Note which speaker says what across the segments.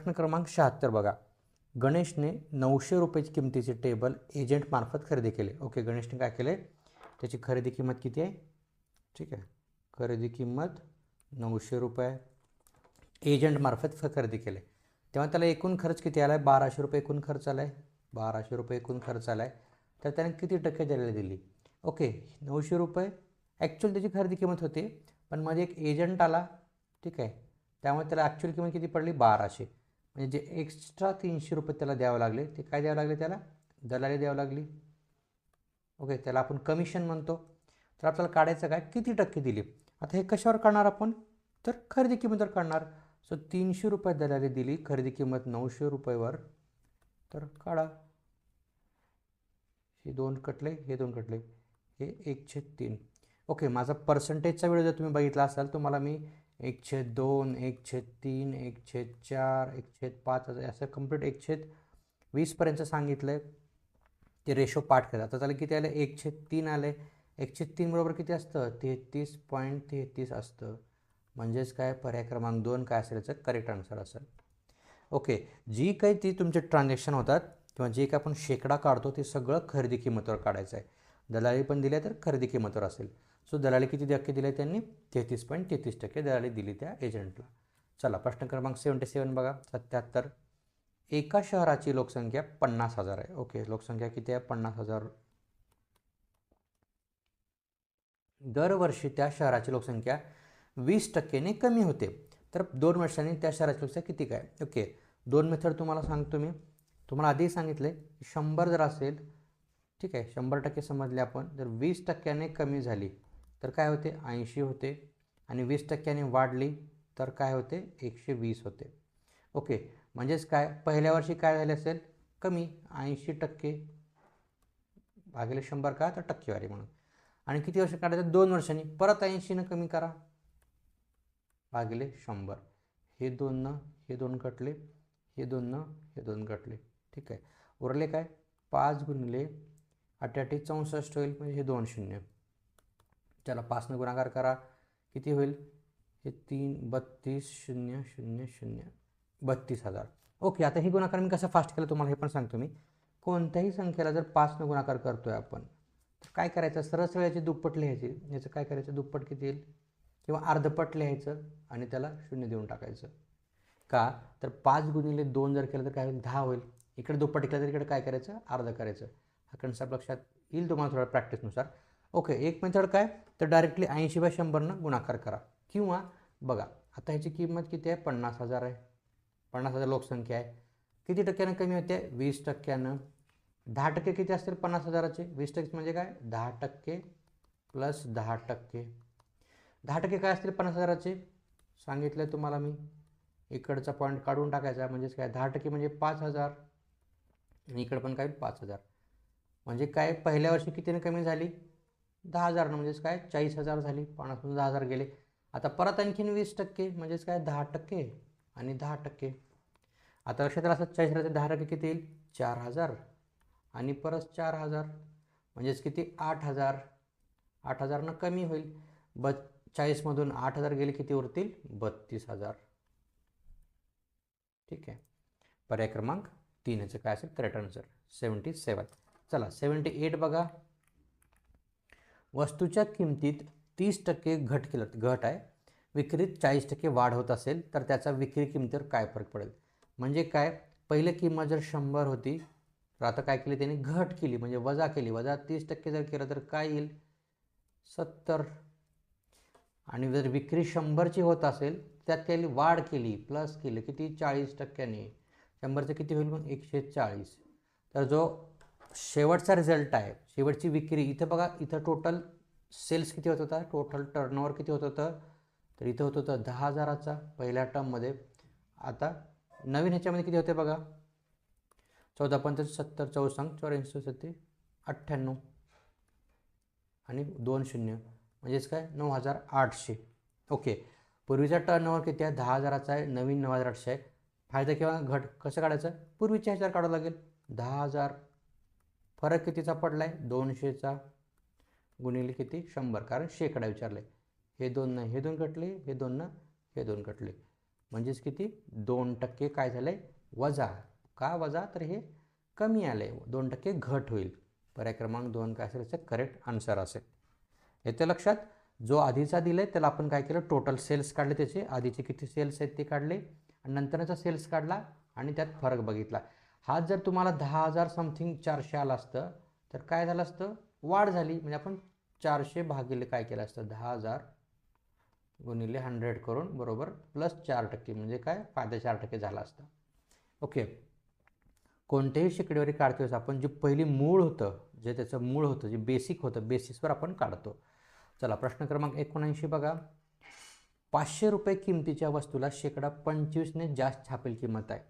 Speaker 1: प्रश्न क्रमांक शहात्तर बघा. गणेशने नऊशे रुपयाची किमतीचे टेबल एजंटमार्फत खरेदी केले. ओके गणेशने काय केले? त्याची खरेदी किंमत किती आहे? ठीक आहे. खरेदी किंमत नऊशे रुपये. एजंटमार्फत खरेदी केले. तेव्हा त्याला एकूण खर्च किती आला आहे बाराशे रुपये एकूण खर्च आला आहे बाराशे रुपये एकूण खर्च आला आहे तर त्याने किती टक्के द्यायला दिली? ओके नऊशे रुपये. ॲक्च्युअल त्याची खरेदी किंमत होती पण मध्ये एक एजंट आला. ठीक आहे. त्यामुळे त्याला ॲक्च्युअल किंमत किती पडली? बाराशे. म्हणजे जे एक्स्ट्रा तीनशे रुपये त्याला द्यावं लागले ते काय द्यावं लागले त्याला? दलाली द्यावं लागली. ओके त्याला आपण कमिशन म्हणतो. तर आपल्याला काढायचं काय? किती टक्के दिली? आता हे कशावर काढणार आपण? तर खरेदी किंमतवर काढणार. सो तीनशे रुपये दलाली दिली खरेदी किंमत नऊशे रुपयेवर. तर काढा. हे दोन कटले हे दोन कटले. हे एकशे तीन. ओके माझा पर्सेंटेजचा व्हिडिओ जर तुम्ही बघितला असाल तुम्हाला मी एक छेद दोन एक छेद तीन एक छेद चार एक छेद पाच असं असं कंप्लीट एक छेद वीसपर्यंत सांगितलं आहे ते रेशो पाठ करा. आता त्याला किती आले? एक छेद तीन आले. एक छेद तीन बरोबर किती असतं? तेहतीस पॉईंट तेहतीस असतं. म्हणजेच काय? पर्याय क्रमांक दोन काय असेल याचं करेक्ट आन्सर असेल. ओके जी काही ती तुमचे ट्रान्झॅक्शन होतात किंवा जे काही आपण शेकडा काढतो ते सगळं खरेदी किंमतीवर काढायचं आहे. दलाली पण दिल्या तर खरेदी किंमतवर असेल. सो दलाली किती टक्के दिले त्यांनी? तेहतीस पॉईंट तेहतीस टक्के दलाली दिली त्या एजंटला चला प्रश्न क्रमांक सेवन्टी सेवन बघा. सत्याहत्तर. एका शहराची लोकसंख्या पन्नास हजार आहे. ओके लोकसंख्या किती आहे? पन्नास हजार. दरवर्षी त्या शहराची लोकसंख्या वीस टक्क्याने कमी होते. तर दोन वर्षांनी त्या शहराची लोकसंख्या किती काय? ओके दोन मेथड तुम्हाला सांगतो मी. तुम्हाला आधी सांगितले शंभर जर असेल ठीक आहे शंभर टक्के समजले आपण. जर वीस टक्क्याने कमी झाली तर काय होते? ऐंशी होते. आणि वीस टक्क्याने वाढली तर काय होते? एकशे वीस होते. ओके म्हणजेच काय? पहिल्या वर्षी काय झाले असेल? कमी ऐंशी टक्के भागिले शंभर का? तर टक्केवारी म्हणून. आणि किती वर्ष काढायचं? दोन वर्षांनी. परत ऐंशीनं कमी करा. भागिले शंभर. हे दोननं हे दोन कटले. हे दोननं हे दोन कटले. ठीक आहे. उरले काय? पाच गुणिले अठ्याठी चौसष्ट होईल म्हणजे हे दोन शून्य. त्याला पाचनं गुणाकार करा. किती होईल? हे तीन बत्तीस शून्य शून्य शून्य. बत्तीस हजार. ओके आता ही गुणाकार मी कसं फास्ट केलं तुम्हाला हे पण सांगतो मी. कोणत्याही संख्येला जर पाचनं गुणाकार करतो आहे आपण तर काय करायचं? सरस सरळ याची दुप्पट लिहायची. याचं काय करायचं? दुप्पट किती येईल? किंवा अर्धपट लिहायचं आणि त्याला शून्य देऊन टाकायचं. का? तर पाच गुणिले दोन जर केलं तर काय होईल? दहा होईल. इकडे दुप्पट केलं तर इकडे काय करायचं? अर्ध करायचं. हा कन्सेप्ट लक्षात येईल तुम्हाला थोडा प्रॅक्टिसनुसार ओके एक मेथड काय? तर डायरेक्टली ऐंशी बाय शंभरनं गुणाकार करा. किंवा बघा आता ह्याची किंमत किती आहे? पन्नास हजार आहे. पन्नास हजार लोकसंख्या आहे. किती टक्क्यानं कमी होते? वीस टक्क्यानं. दहा टक्के किती असतील? पन्नास हजाराचे. वीस टक्के म्हणजे काय? दहा टक्के प्लस दहा टक्के. दहा टक्के काय असतील? पन्नास हजाराचे? सांगितलं आहे तुम्हाला मी. इकडचा पॉईंट काढून टाकायचा. म्हणजेच काय? दहा टक्के म्हणजे पाच हजार. आणि इकडं पण काय? पाच हजार. म्हणजे काय पहिल्या वर्षी कितीने कमी झाली? दहा हजारनं म्हणजेच काय? चाळीस हजार झाली. पन्नासपासून दहा हजार गेले. आता परत आणखीन वीस टक्के म्हणजेच काय? दहा टक्के आणि दहा टक्के. आता लक्षात आलं असं चाळीस हजार दहा टक्के किती येईल? चार हजार. आणि परत चार हजार म्हणजेच किती? आठ हजार. आठ हजारनं कमी होईल. ब चाळीसमधून आठ हजार गेले किती उरतील? बत्तीस हजार. ठीक आहे. पर्याय क्रमांक तीन याचं काय असेल? करेक्ट आन्सर सेवन्टी सेवन चला सेवन्टी एट बघा. वस्तूच्या किमतीत तीस टक्के घट केलं घट आहे. विक्रीत चाळीस टक्के वाढ होत असेल तर त्याचा विक्री किमतीवर काय फरक पडेल? म्हणजे काय? पहिलं किंमत जर शंभर होती तर आता काय केली त्यांनी? घट केली म्हणजे वजा केली. वजा तीस टक्के जर केलं तर काय येईल? सत्तर. आणि जर विक्री शंभरची होत असेल त्यात केली वाढ केली प्लस केली किती? चाळीस टक्क्याने. शंभरचं किती होईल मग? एकशे चाळीस. तर जो शेवटचा रिझल्ट आहे. शेवटची विक्री. इथं बघा इथं टोटल सेल्स किती होत होता? टोटल टर्नओव्हर किती होत होतं? तर इथं होत होतं दहा हजाराचा पहिल्या टर्ममध्ये आता नवीन ह्याच्यामध्ये किती होते बघा? चौदा पंचाळीस सत्तर चौसंग चौऱ्याऐंशी सत्ते अठ्ठ्याण्णव आणि दोन शून्य. म्हणजेच काय? नऊ हजार आठशे. ओके. पूर्वीचा टर्नओव्हर किती आहे? दहा हजाराचा आहे. नवीन नऊ हजार आठशे आहे. फायदा किंवा घट कसं काढायचं? पूर्वीच्या ह्याच्यावर काढावं लागेल. दहा हजार फरक कितीचा पडला आहे दोनशेचा गुणिले किती? शंभर. कारण शेकडा विचारले. हे दोन नाही हे दोन कटले हे दोन ना हे दोन कटले. म्हणजेच किती? दोन टक्के काय झालं आहे वजा. का वजा? तर हे कमी आलं आहे दोन टक्के घट होईल. पर्याय क्रमांक दोन काय असेल? त्याचं करेक्ट आन्सर असेल. येते लक्षात. जो आधीचा दिला आहे त्याला आपण काय केलं? टोटल सेल्स काढले त्याचे. आधीचे किती सेल्स आहेत ते काढले. आणि नंतरचा सेल्स काढला आणि त्यात फरक बघितला. हा जर तुम्हाला दहा हजार समथिंग चारशे आला असतं तर काय झालं असतं? वाढ झाली. म्हणजे आपण चारशे भागिले काय केलं असतं? दहा हजार गुणिले हंड्रेड करून बरोबर प्लस चार टक्के. म्हणजे काय? फायदा चार टक्के झाला असतं. ओके कोणत्याही शेकडेवारी काढतो आपण जे पहिली मूळ होतं जे त्याचं मूळ होतं जे बेसिक होतं बेसिसवर आपण काढतो. चला प्रश्न क्रमांक एकोणऐंशी बघा. पाचशे रुपये किमतीच्या वस्तूला शेकडा पंचवीसने जास्त छापेल किंमत आहे.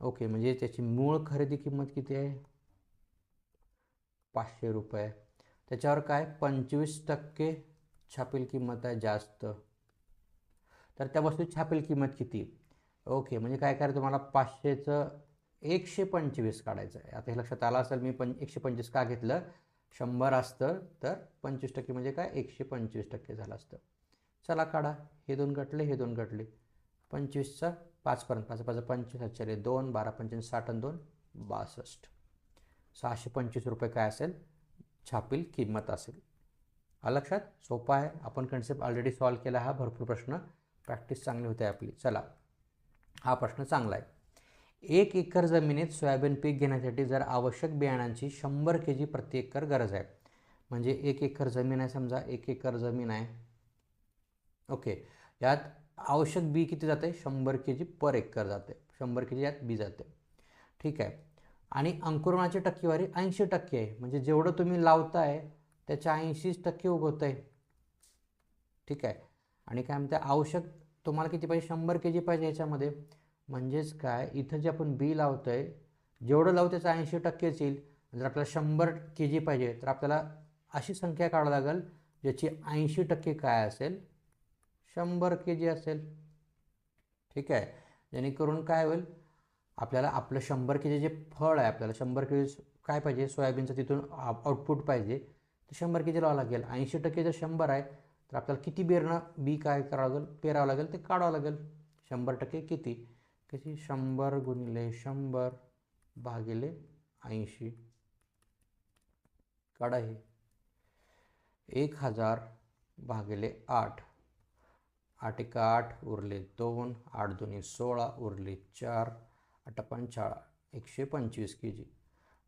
Speaker 1: ओके म्हणजे त्याची मूळ खरेदी किंमत किती आहे? पाचशे रुपये. त्याच्यावर काय? पंचवीस टक्के छापील किंमत आहे जास्त. तर त्या वस्तू छापील किंमत किती? ओके म्हणजे काय करायचं? तुम्हाला पाचशेचं एकशे पंचवीस काढायचं आहे. आता हे लक्षात आलं असेल मी पण एकशे पंचवीस का घेतलं? शंभर असतं तर पंचवीस टक्के म्हणजे काय? एकशे पंचवीस टक्के झालं असतं. चला काढा. हे दोन गटले हे दोन गटले. पंचवीसचा पाचपर्यंत पाच पाच पंचवीस आचार्य दोन बारा पंचवीस साठ आणि दोन बासष्ट. सहाशे पंचवीस रुपये काय असेल? छापील किंमत असेल. हा लक्षात? सोपा आहे. आपण कन्सेप्ट ऑलरेडी सॉल्व केला हा. भरपूर प्रश्न प्रॅक्टिस चांगली होते आपली. चला. हा प्रश्न चांगला आहे. एक एकर जमिनीत सोयाबीन पीक घेण्यासाठी जर आवश्यक बियाणांची शंभर के जी प्रति एकर गरज आहे. म्हणजे एक एकर जमीन आहे समजा एक एकर जमीन आहे. ओके. यात आवश्यक बी किती जाते? शंभर के जी पर एकर जाते. शंभर के जी यात बी जाते. ठीक आहे. आणि अंकुरणाची टक्केवारी ऐंशी टक्के आहे. म्हणजे जेवढं तुम्ही लावताय त्याच्या ऐंशीच टक्के उगवत आहे ठीक आहे. आणि काय म्हणते आवश्यक तुम्हाला किती पाहिजे? शंभर के जी पाहिजे याच्यामध्ये. म्हणजेच काय? इथं जे आपण बी लावतो आहे जेवढं लावू त्याचं ऐंशी टक्केच येईल. जर आपल्याला शंभर के जी पाहिजे तर आपल्याला अशी संख्या काढावी लागेल ज्याची ऐंशी टक्के काय असेल शंभर के जी असेल. ठीक आहे? जेणेकरून काय होईल? आपल्याला आपलं शंभर के जी जे फळ आहे आपल्याला शंभर के जी काय पाहिजे? सोयाबीनचं तिथून आउटपुट पाहिजे. तर शंभर के जी लावावं लागेल. ऐंशी टक्के जर शंभर आहे तर आपल्याला किती बेरणं बी काय करावं लागेल? पेरावं लागेल ते काढावं लागेल. शंभर टक्के किती? किती? शंभर गुणिले शंभर भागिले ऐंशी. काढा हे. एक हजार भागिले आठ. आठ एक आठ उरले दोन आठ दोन्ही सोळा उरले चार आठ पंचाळा एकशे पंचवीस के जी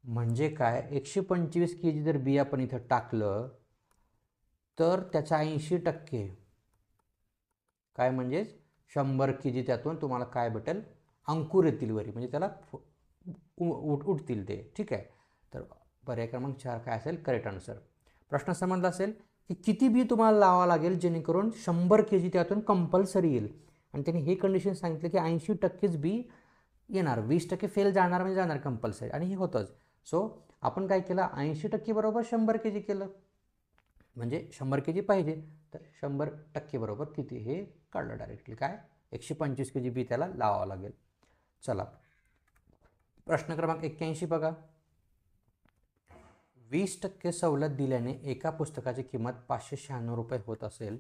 Speaker 1: म्हणजे काय? एकशे पंचवीस के जी जर बी आपण इथं टाकलं तर त्याचा ऐंशी टक्के. काय म्हणजेच? शंभर के जी त्यातून तुम्हाला काय भेटेल? अंकुर येतील वरी. म्हणजे त्याला उठ उठतील ते. ठीक आहे? तर पर्याय क्रमांक चार काय असेल? Correct answer. प्रश्न समजला असेल? की किती बी तुम्हाला लावावं लागेल जेणेकरून शंभर के जी त्यातून कंपल्सरी येईल. आणि त्यांनी हे कंडिशन सांगितलं की ऐंशी टक्केच बी येणार वीस टक्के फेल जाणार म्हणजे जाणार कंपल्सरी आणि हे होतंच. सो आपण काय केलं? ऐंशी टक्के बरोबर शंभर के जी केलं. म्हणजे शंभर के जी पाहिजे. तर शंभर टक्के बरोबर किती हे काढलं डायरेक्टली काय? एकशे पंचवीस के जी बी त्याला लावावं लागेल. चला. प्रश्न क्रमांक एक्क्याऐंशी बघा. वीस टक्के सवलत दिल्याने एका पुस्तकाची किंमत पाचशे शहाण्णव रुपये होत असेल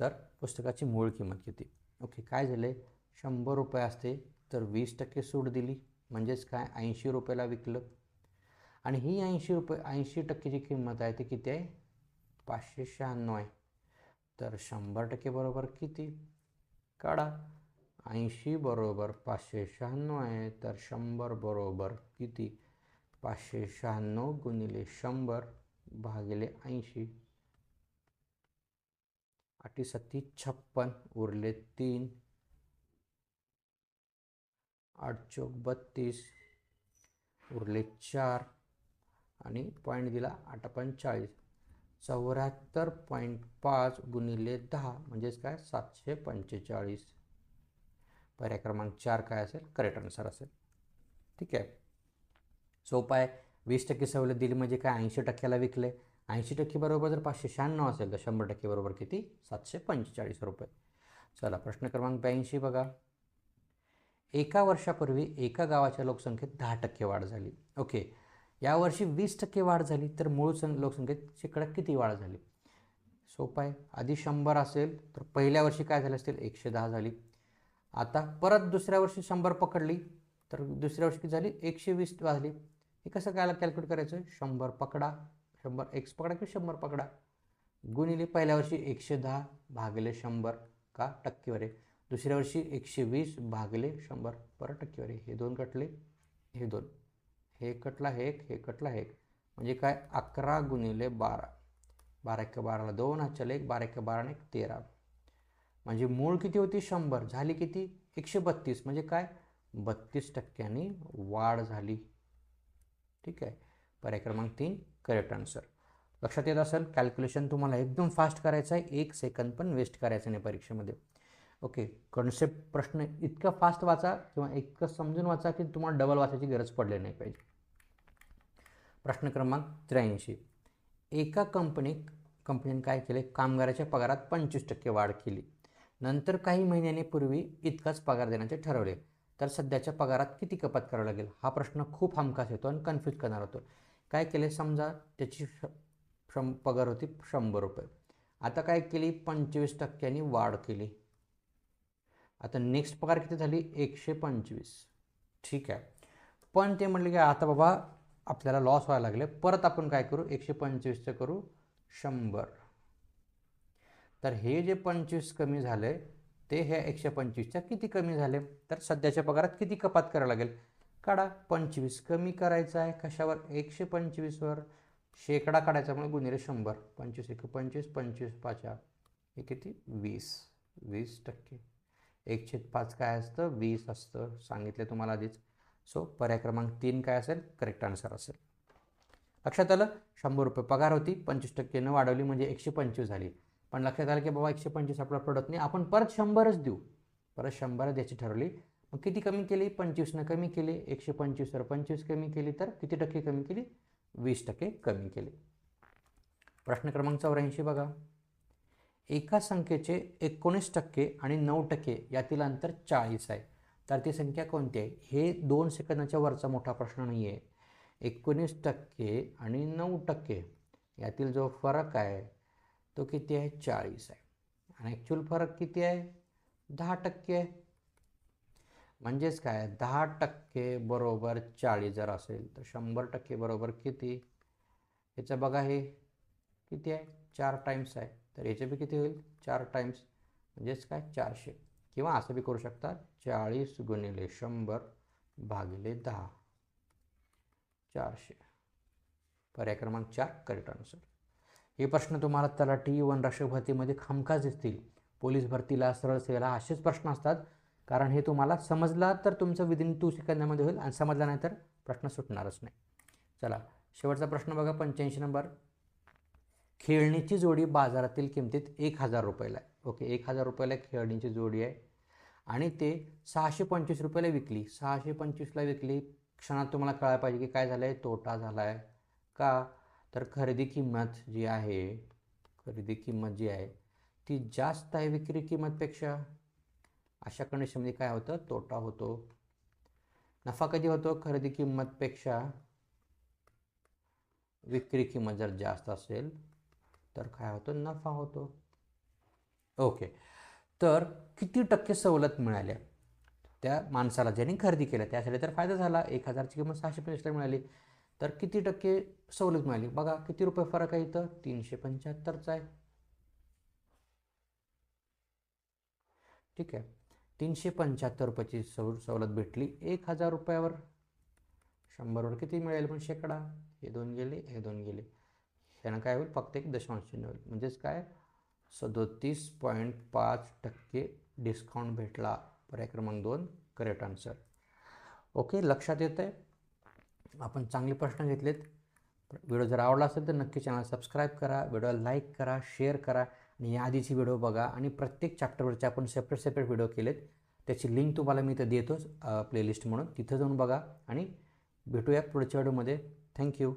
Speaker 1: तर पुस्तकाची मूळ किंमत किती? ओके काय झाले? शंभर रुपये असते तर वीस टक्के सूट दिली. म्हणजेच काय? ऐंशी रुपयाला विकलं. आणि ही ऐंशी रुपये ऐंशी टक्केची किंमत आहे ती किती आहे? पाचशे शहाण्णव आहे. तर शंभर टक्के बरोबर किती? काढा. ऐंशी बरोबर पाचशे शहाण्णव आहे तर शंभर बरोबर किती? पाचशे शहाण्णव गुणिले शंभर भागिले ऐंशी. आठी छप्पन उरले तीन. आठ चौक बत्तीस उरले चार. आणि पॉईंट दिला आठ पंचाळीस चौऱ्याहत्तर पॉईंट पाच गुणिले दहा म्हणजेच काय? सातशे पंचेचाळीस. पर्याय क्रमांक चार काय असेल? करेक्ट आन्सर असेल. ठीक आहे. सोपं आहे. वीस टक्के सवलत दिली म्हणजे काय? ऐंशी टक्क्याला विकले. ऐंशी टक्के बरोबर जर पाचशे शहाण्णव असेल तर शंभर टक्के बरोबर किती? सातशे पंचेचाळीस रुपये. चला प्रश्न क्रमांक ब्याऐंशी बघा. एका वर्षापूर्वी एका गावाच्या लोकसंख्येत दहा टक्के वाढ झाली. ओके. यावर्षी वीस टक्के वाढ झाली तर मूळ सं लोकसंख्येत शेकडा किती वाढ झाली? सोपं आहे. आधी शंभर असेल तर पहिल्या वर्षी काय झाले असतील? एकशे दहा झाली. आता परत दुसऱ्या वर्षी शंभर पकडली. तर दुसऱ्या वर्षी किती झाली एकशे वीस झाली हे कसं काय कॅल्क्युलेट करायचं? शंभर पकडा शंभर एक्स पकडा किंवा शंभर पकडा? गुणिले पहिल्या वर्षी एकशे दहा भागले शंभर का? टक्केवारी. दुसऱ्या वर्षी एकशे वीस भागले शंभर पर टक्केवारी. हे दोन कटले हे दोन. हे कटला हे एक हे कटला हे एक. म्हणजे काय? अकरा गुणिले बारा. बारा एक बाराला दोन हातच्याला एक. बारा एक बारा एक तेरा. म्हणजे मूळ किती होती? शंभर. झाली किती? एकशे बत्तीस. म्हणजे काय? बत्तीस टक्क्यांनी वाढ झाली. ठीक आहे? पर्याय क्रमांक तीन करेक्ट आन्सर लक्षात येत असेल कॅल्क्युलेशन तुम्हाला एकदम फास्ट करायचं आहे. एक सेकंद पण वेस्ट करायचं नाही परीक्षेमध्ये. ओके कॉन्सेप्ट प्रश्न इतका फास्ट वाचा किंवा इतकं समजून वाचा की तुम्हाला डबल वाचायची गरज पडली नाही पाहिजे. प्रश्न क्रमांक त्र्याऐंशी. एका कंपनी कंपनीने काय केले कामगाराच्या पगारात पंचवीस टक्के वाढ केली. नंतर काही महिन्यांनी पूर्वी इतकाच पगार देण्याचे ठरवले. तर सध्याच्या पगारात किती कपात करावं लागेल? हा प्रश्न खूप हमखास येतो आणि कन्फ्यूज करणार होतो. काय केले? समजा त्याची श शं पगार होती शंभर रुपये. आता काय केली? पंचवीस टक्क्यांनी वाढ केली. आता नेक्स्ट पगार किती झाली? एकशे पंचवीस. ठीक आहे. पण ते म्हटले की आता बाबा आपल्याला लॉस व्हायला लागले. परत आपण काय करू? एकशे पंचवीसचं करू शंभर. तर हे जे पंचवीस कमी झाले ते हे एकशे पंचवीसच्या किती कमी झाले? तर सध्याच्या पगारात किती कपात करावं लागेल? काढा. पंचवीस कमी करायचं आहे. कशावर? एकशे पंचवीसवर. शेकडा काढायचा म्हणजे गुन्हेरे शंभर. पंचवीस एक पंचवीस पंचवीस पाचा हे किती? वीस. वीस टक्के. एकशे पाच काय असतं? वीस असतं. सांगितलं तुम्हाला आधीच. सो पर्याय क्रमांक तीन काय असेल? करेक्ट आन्सर असेल. लक्षात आलं? शंभर रुपये पगार होती. पंचवीस टक्केनं वाढवली म्हणजे एकशे पंचवीस झाली. पण लक्षात आलं की बाबा एकशे पंचवीस आपला प्रोडक्ट नाही. आपण परत शंभरच देऊ. परत शंभरच द्यायची ठरवली. मग किती कमी केली? पंचवीसनं कमी केली. एकशे पंचवीसवर पंचवीस कमी केली तर किती टक्के कमी केली? वीस टक्के कमी केली. प्रश्न क्रमांक चौऱ्याऐंशी बघा. एका संख्येचे एकोणीस टक्के आणि नऊ टक्के यातील अंतर चाळीस आहे. तर ती संख्या कोणती आहे? हे दोन सेकंदाच्या वरचा मोठा प्रश्न नाही आहे एकोणीस टक्के आणि नऊ टक्के यातील जो फरक आहे तो किती आहे? चाळीस आहे. आणि ॲक्च्युअल फरक किती आहे? दहा टक्के आहे. म्हणजेच काय? दहा टक्के बरोबर चाळीस जर असेल तर शंभर टक्के बरोबर किती? याचं बघा हे. किती आहे? चार टाईम्स आहे. तर याचे बी किती होईल? चार टाईम्स म्हणजेच काय? चारशे. किंवा असं बी करू शकता चाळीस गुणिले शंभर भागिले दहा. चारशे. पर्याय क्रमांक चार करेक्ट आन्सर हे प्रश्न तुम्हाला तलाठी वन रक्षक भरतीमध्ये हमखास दिसतील. पोलीस भरतीला सरळ सेवेला असेच प्रश्न असतात. कारण हे तुम्हाला समजला तर तुमचं विदिन टू सेकंदामध्ये होईल आणि समजला नाही तर प्रश्न सुटणारच नाही. चला शेवटचा प्रश्न बघा पंच्याऐंशी नंबर. खेळणीची जोडी बाजारातील किमतीत एक हजार रुपयाला आहे. ओके एक हजार रुपयाला खेळणीची जोडी आहे. आणि ते सहाशे पंचवीस रुपयाला विकली. सहाशे पंचवीसला विकली. क्षणात तुम्हाला कळायला पाहिजे की काय झालं आहे तोटा झाला आहे का? तर खरेदी किंमत जी आहे खरेदी किंमत जी आहे ती जास्त आहे विक्री किंमतपेक्षा? अशा कंडिशनमध्ये काय होतं? तोटा होतो. नफा कधी होतो? खरेदी किंमतपेक्षा विक्री किंमत जर जास्त असेल तर काय होतं? नफा होतो. ओके. तर किती टक्के सवलत मिळाल्या? त्या माणसाला ज्यांनी खरेदी केल्या त्यासाठी तर फायदा झाला. एक हजारची किंमत सहाशे पंचवीसला मिळाली. तर किती टक्के सवलत मिळाली? बघा किती रुपये फरक आहे इथं? तीनशे पंच्याहत्तरचा आहे. ठीक आहे. तीनशे पंच्याहत्तर रुपयाची सव सवलत भेटली. एक हजार रुपयावर. शंभरवर किती मिळेल पण शेकडा? हे दोन गेले हे दोन गेले. ह्यानं काय होईल? फक्त एक दशांश चिन्ह होईल. म्हणजेच काय? सदोतीस पॉईंट पाच टक्के डिस्काउंट भेटला. पर्याय क्रमांक दोन करेक्ट आन्सर. ओके लक्षात येतं आहे आपण चांगले प्रश्न घेतलेत. व्हिडिओ जर आवडला असेल तर नक्की चॅनल सबस्क्राईब करा व्हिडिओला लाईक करा शेअर करा आणि या आधीची व्हिडिओ बघा आणि प्रत्येक चॅप्टरवरचे आपण सेपरेट सेपरेट व्हिडिओ केलेत. त्याची लिंक तुम्हाला मी इथं देतोच प्लेलिस्ट म्हणून. तिथं जाऊन बघा आणि भेटूया पुढच्या व्हिडिओमध्ये. थँक्यू